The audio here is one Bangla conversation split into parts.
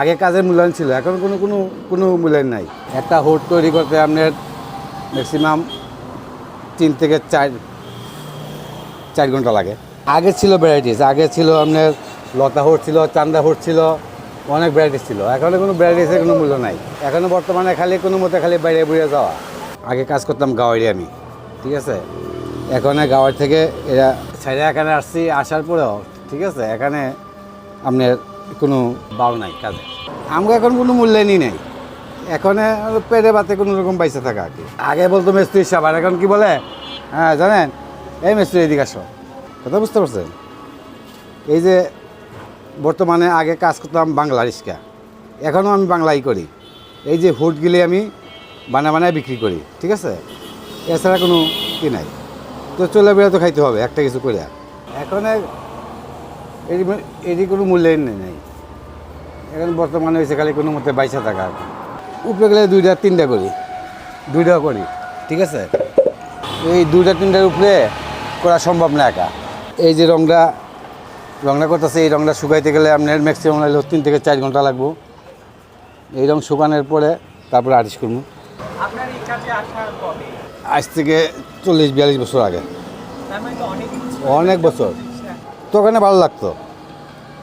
আগে কাজের মূল্যায়ন ছিল, এখন কোনো কোনো কোনো মূল্যায়ন নাই। একটা হুড তৈরি করতে আপনার ম্যাক্সিমাম তিন থেকে চার চার ঘণ্টা লাগে। আগে ছিল ভ্যারাইটিস আগে ছিল আপনার লতা হুড ছিল, চান্দা হুড ছিল, অনেক ভ্যারাইটিস ছিল। এখন কোনো ভ্যারাইটিসের কোনো মূল্য নাই। এখনও বর্তমানে খালি কোনো মতে খালি বাইরে বেরিয়ে যাওয়া। আগে কাজ করতাম গাওয়ারি আমি, ঠিক আছে? এখন গাওয়ার থেকে এরা ছেড়ে এখানে আসছি, আসার পরেও, ঠিক আছে? এখানে আপনার কোনো বাউ নাই কাজে। আমাকে এখন কোনো মূল্যায়নই নাই। এখন পেটে বাতে কোনো রকম পয়সা থাকা আর কি। আগে বলতো মিস্ত্রি আর এখন কি বলে? হ্যাঁ জানেন? এই মিস্ত্রি, এদিকে আসো। কথা বুঝতে পারছেন? এই যে বর্তমানে আগে কাজ করতাম বাংলা রিক্সা এখনও আমি বাংলাই করি। এই যে হুট গিলে আমি বানা বানায় বিক্রি করি, ঠিক আছে? এছাড়া কোনো কি নাই। তো চলে বেড়া তো খাইতে হবে, একটা কিছু করে এখন এটি এটি কোনো মূল্যায়ন নেই এখন বর্তমানে হয়েছে খালি কোনো মতে বাইশা টাকা। উপরে গেলে দুইটা তিনটা করি। দুইটা করি ঠিক আছে? এই দুইটা তিনটার উপরে করা সম্ভব না একা। এই যে রংটা রংটা করতেছে এই রংটা শুকাইতে গেলে আপনার ম্যাক্সিমাম হলো তিন থেকে চার ঘণ্টা লাগবো। এই রং শুকানোর পরে তারপরে আর্টিস্ট করব। আজ থেকে চল্লিশ বিয়াল্লিশ বছর আগে। মানে অনেক বছর। তখন ভালো লাগতো।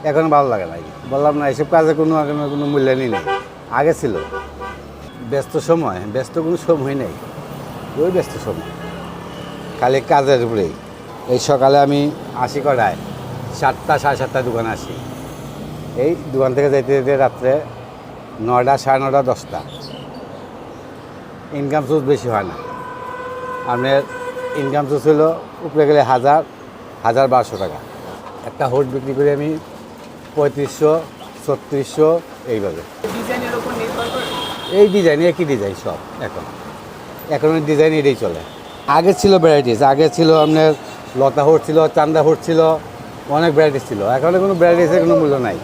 এখন ভালো লাগে না। বললাম না, এসব কাজে কোনো কোনো মূল্যায়নই নেই আগে ছিল। ব্যস্ত সময়, ব্যস্ত কোনো সময় নেই। ওই ব্যস্ত সময়। খালি কাজের উপরেই। এই সকালে আমি আসি কটায়? সাতটা, সাড়ে সাতটায় দোকানে আসি। এই দোকান থেকে যেতে যেতে রাত্রে নয়টা, সাড়ে নটা দশটা। ইনকাম সোর্স বেশি হয় না। আপনার ইনকাম সোর্স হলো উপরে গেলে হাজার হাজার বারোশো টাকা। একটা হোট বিক্রি করি আমি পঁয়ত্রিশশো ছত্রিশশো এইভাবে। এই ডিজাইন একই ডিজাইন সব এখন। এখন ডিজাইন এটাই চলে। আগে ছিল ভ্যারাইটিস আগে ছিল আপনার লতা হোট ছিল চান্দা হোট ছিল অনেক ভ্যারাইটিস ছিল। এখন কোনো ভ্যারাইটিসের কোনো মূল্য নাই।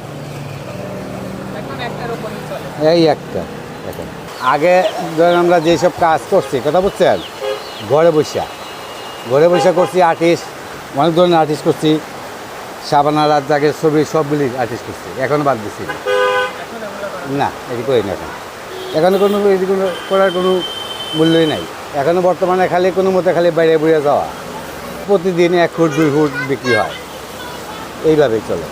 এই একটা এখন। আগে ধরেন আমরা যেসব কাজ করছি কথা বুঝছেন? ঘরে বসা ঘরে বসে করছি আর্টিস্ট অনেক ধরনের আর্টিস্ট করছি। সাবানা জাগের ছবি সবগুলি আর্টিস্ট করছি। এখন বাদ দিছি। না, এটি করি না এখন। এখনও কোনো, এটি কোনো করার কোনো মূল্যই নাই। এখনও বর্তমানে খালি কোনো মতে খালি বাইরে বেরিয়ে যাওয়া। প্রতিদিন এক ফুট, দুই ফুট বিক্রি হয়। এইভাবেই চলে।